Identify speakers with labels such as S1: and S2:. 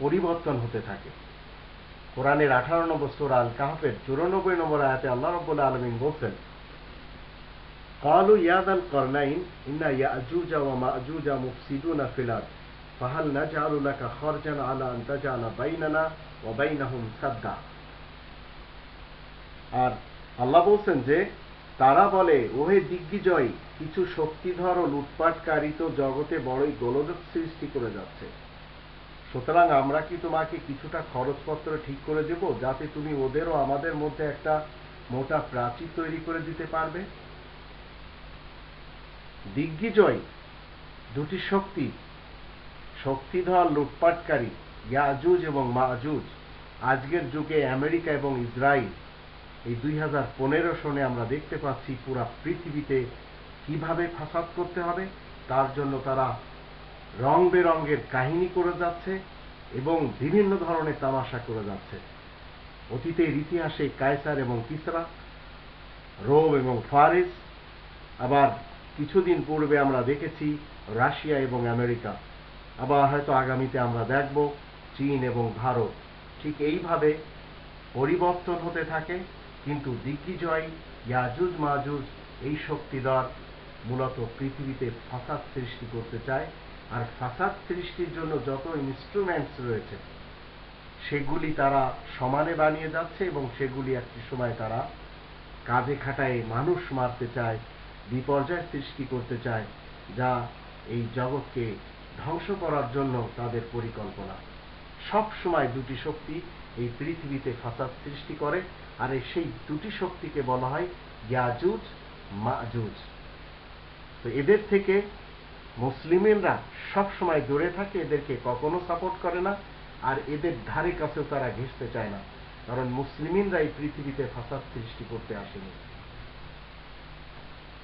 S1: পরিবর্তন হতে থাকে কোরআনের আঠারো নম্বর সুরা আল কাহফের চুরানব্বই নম্বর আয়াতে আল্লাহ রব্বুল আলমিন বলছেন قالوا يا ذا القرنين إن يأجوج ومأجوج مفسدون في الأرض فهل نجعل لك خرجا على أن تجعل بيننا وبينهم سدا আর আল্লাহ বলছেন যে তারা বলে ওহে দিগ্বিজয় কিছু শক্তিধর ও লুটপাটকারী তো জগতে বড়ই গোলযোগ সৃষ্টি করে যাচ্ছে সুতরাং আমরা কি তোমাকে কিছুটা খরচপত্র ঠিক করে দেব যাতে তুমি ওদেরও আমাদের মধ্যে একটা মোটা প্রাচীর তৈরি করে দিতে পারবে? দিগ্বিজয়, দুটি শক্তি, শক্তিধর লুটপাটকারী ইয়াজুজ এবং মাজুজ, আজকের যুগে আমেরিকা এবং ইসরায়েল। এই দুই হাজার পনেরো সনে আমরা দেখতে পাচ্ছি পুরা পৃথিবীতে কীভাবে ফাসাদ করতে হবে, তার জন্য তারা রং বেরঙ্গের কাহিনী করে যাচ্ছে এবং বিভিন্ন ধরনের তামাশা করে যাচ্ছে। অতীতের ইতিহাসে কায়সার এবং কিসরা রোম এবং ফারিস, আবার কিছুদিন পূর্বে আমরা দেখেছি রাশিয়া এবং আমেরিকা। আবার হয়তো আগামীতে আমরা দেখব চীন এবং ভারত। ঠিক এইভাবে পরিবর্তন হতে থাকে, কিন্তু দিগ্বিজয়, ইয়াজুজ মাজুজ এই শক্তিধর মূলত পৃথিবীতে ফাসাদ সৃষ্টি করতে চায় আর ফাসাদ সৃষ্টির জন্য যত ইনস্ট্রুমেন্টস রয়েছে, সেগুলি তারা সমানে বানিয়ে যাচ্ছে এবং সেগুলি একটি সময় তারা কাজে খাটায়, মানুষ মারতে চায়, বিপর্যয় সৃষ্টি করতে চায়, যা এই জগৎকে ধ্বংস করার জন্য তাদের পরিকল্পনা। সব সময় দুটি শক্তি এই পৃথিবীতে ফাসাদ সৃষ্টি করে, আর সেই দুটি শক্তিকে বলা হয় ইয়াজুজ মাজুজ। তো এদের থেকে মুসলিমেনরা সব সময় দূরে থাকে, এদেরকে কখনো সাপোর্ট করে না, আর এদের ধারে কাছেও তারা ঘেঁষতে চায় না। কারণ মুসলিমিনরা এই পৃথিবীতে ফাসাদ সৃষ্টি করতে আসেনি।